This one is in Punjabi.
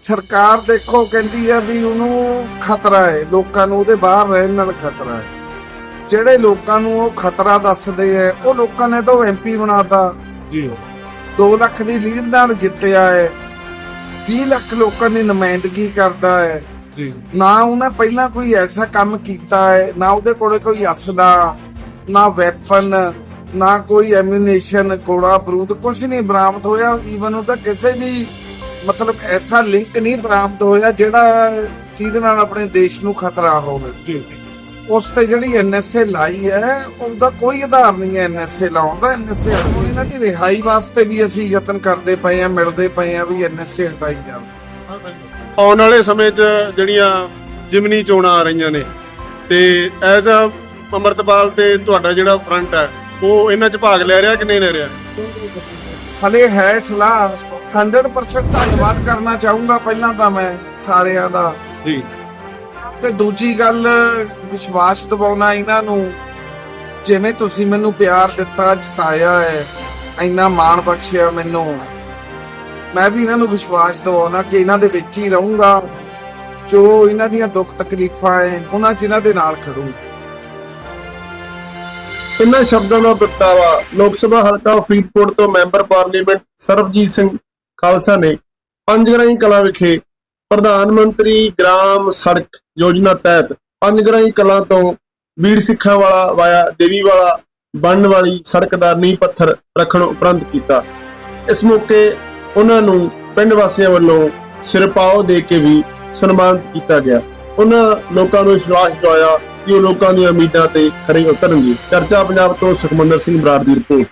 ਸਰਕਾਰ ਦੇਖੋ ਕਹਿੰਦੀ ਹੈ ਵੀ ਉਹਨੂੰ ਖਤਰਾ ਹੈ ਲੋਕਾਂ ਨੂੰ ਉਹਦੇ ਬਾਹਰ ਰਹਿਣ ਨਾਲ ਖਤਰਾ ਹੈ। ਜਿਹੜੇ ਲੋਕਾਂ ਨੂੰ ਉਹ ਖਤਰਾ ਦੱਸਦੇ ਐ ਉਹ ਲੋਕਾਂ ਨੇ ਤਾਂ ਐਮਪੀ ਬਣਾਤਾ। ਜੀ। 2 ਲੱਖ ਦੀ ਲੀਡ ਨਾਲ ਜਿੱਤਿਆ ਹੈ 20 ਲੱਖ ਲੋਕਾਂ ਦੀ ਨੁਮਾਇੰਦਗੀ ਕਰਦਾ ਹੈ। ਜੀ। ਨਾ ਉਹਨੇ ਪਹਿਲਾਂ ਕੋਈ ਐਸਾ ਕੰਮ ਕੀਤਾ ਹੈ ਨਾ ਉਹਦੇ ਕੋਲੇ ਕੋਈ ਅਸਲਾ ਨਾ ਵੈਪਨ ਨਾ ਕੋਈ ਐਮੂਨੇਸ਼ਨ ਕੋੜਾ ਬਰੂਦ ਕੁਝ ਨਹੀਂ ਬਰਾਮਦ ਹੋਇਆ। ਈਵਨ ਉਹਦਾ ਕਿਸੇ ਵੀ ਮਤਲਬ ਐਸਾ ਲਿੰਕ ਨਹੀਂ ਬਰਾਮਦ ਹੋਇਆ ਜਿਹੜਾ ਜਿਹਦੇ ਨਾਲ ਆਪਣੇ ਦੇਸ਼ ਨੂੰ ਖਤਰਾ ਹੋਵੇ। ਜੀ। ਉਸ ਤੇ ਜਿਹੜੀ ਐਨਐਸਏ ਲਾਈ ਹੈ ਉਹਦਾ ਕੋਈ ਆਧਾਰ ਨਹੀਂ ਹੈ ਐਨਐਸਏ ਲਾਉਣ ਦਾ। ਐਨਐਸਏ ਇਹਨਾਂ ਦੀ ਰਿਹਾਈ ਵਾਸਤੇ ਵੀ ਅਸੀਂ ਯਤਨ ਕਰਦੇ ਪਏ ਆ ਮਿਲਦੇ ਪਏ ਆ ਵੀ ਐਨਐਸਏ ਹਟਾਈ ਜਾਵੇ। ਆਉਣ ਵਾਲੇ ਸਮੇਂ 'ਚ ਜਿਹੜੀਆਂ ਜਿਮਨੀ ਚੋਣਾਂ ਆ ਰਹੀਆਂ ਨੇ ਤੇ ਐਜ਼ ਅ ਅਮਰਤਪਾਲ ਤੇ ਤੁਹਾਡਾ ਜਿਹੜਾ ਫਰੰਟ ਹੈ ਉਹ ਇਹਨਾਂ 'ਚ ਭਾਗ ਲੈ ਰਿਹਾ ਕਿ ਨਹੀਂ ਲੈ ਰਿਹਾ? ਹਲੇ ਹੈ ਸਲਾਹ 100% ਧੰਨਵਾਦ ਕਰਨਾ ਚਾਹੂੰਗਾ ਪਹਿਲਾਂ ਤਾਂ ਮੈਂ ਸਾਰਿਆਂ ਦਾ। ਜੀ। ਤੇ ਦੂਜੀ ਗੱਲ ਵਿਸ਼ਵਾਸ ਦਿਵਾਉਣਾ ਇਹਨਾਂ ਨੂੰ। ਜਿਵੇਂ ਤੁਸੀਂ ਮੈਨੂੰ ਪਿਆਰ ਦਿੱਤਾ ਜਤਾਇਆ ਹੈ ਇੰਨਾ ਮਾਣ ਬਖਸ਼ਿਆ ਮੈਨੂੰ। ਮੈਂ ਵੀ ਇਹਨਾਂ ਨੂੰ ਵਿਸ਼ਵਾਸ ਦਿਵਾਉਣਾ ਕਿ ਇਹਨਾਂ ਦੇ ਵਿੱਚ ਹੀ ਰਹੂੰਗਾ। ਜੋ ਇਹਨਾਂ ਦੀਆਂ ਦੁੱਖ ਤਕਲੀਫਾਂ ਹੈ ਉਹਨਾਂ 'ਚ ਇਹਨਾਂ ਦੇ ਨਾਲ ਖੜੂੰਗਾ ਇਨ੍ਹਾਂ ਸ਼ਬਦਾਂ ਦਾ ਪ੍ਰਗਟਾਵਾ ਲੋਕ ਸਭਾ ਹਲਕਾ ਫਰੀਦਕੋਟ ਤੋਂ ਮੈਂਬਰ ਪਾਰਲੀਮੈਂਟ ਸਰਬਜੀਤ ਸਿੰਘ ਖਾਲਸਾ ਨੇ ਪੰਜਗਰਾਈ ਕਲਾਂ ਵਿਖੇ ਪ੍ਰਧਾਨ ਮੰਤਰੀ ਗ੍ਰਾਮ ਸੜਕ ਯੋਜਨਾ ਤਹਿਤ ਪੰਜਗਰਾਈ ਕਲਾ ਤੋਂ ਬੀੜ ਸਿੱਖਾਂ ਵਾਲਾ ਵਾਇਆ ਦੇਵੀ ਵਾਲਾ ਬਣਨ ਵਾਲੀ ਸੜਕ ਦਾ ਨੀਂਹ ਪੱਥਰ ਰੱਖਣ ਉਪਰੰਤ ਕੀਤਾ। ਇਸ ਮੌਕੇ ਉਹਨਾਂ ਨੂੰ ਪਿੰਡ ਵਾਸੀਆਂ ਵੱਲੋਂ ਸਿਰਪਾਓ ਦੇ ਕੇ ਵੀ ਸਨਮਾਨਿਤ ਕੀਤਾ ਗਿਆ। ਉਹਨਾਂ ਲੋਕਾਂ ਨੂੰ ਵਿਸ਼ਵਾਸ ਦਿਵਾਇਆ ਕਿ ਉਹ ਲੋਕਾਂ ਦੀਆਂ ਉਮੀਦਾਂ ਤੇ ਖਰੇ ਉਤਰਨਗੇ। ਚਰਚਾ ਪੰਜਾਬ ਤੋਂ ਸੁਖਮੰਦਰ ਸਿੰਘ ਬਰਾੜ ਦੀ ਰਿਪੋਰਟ।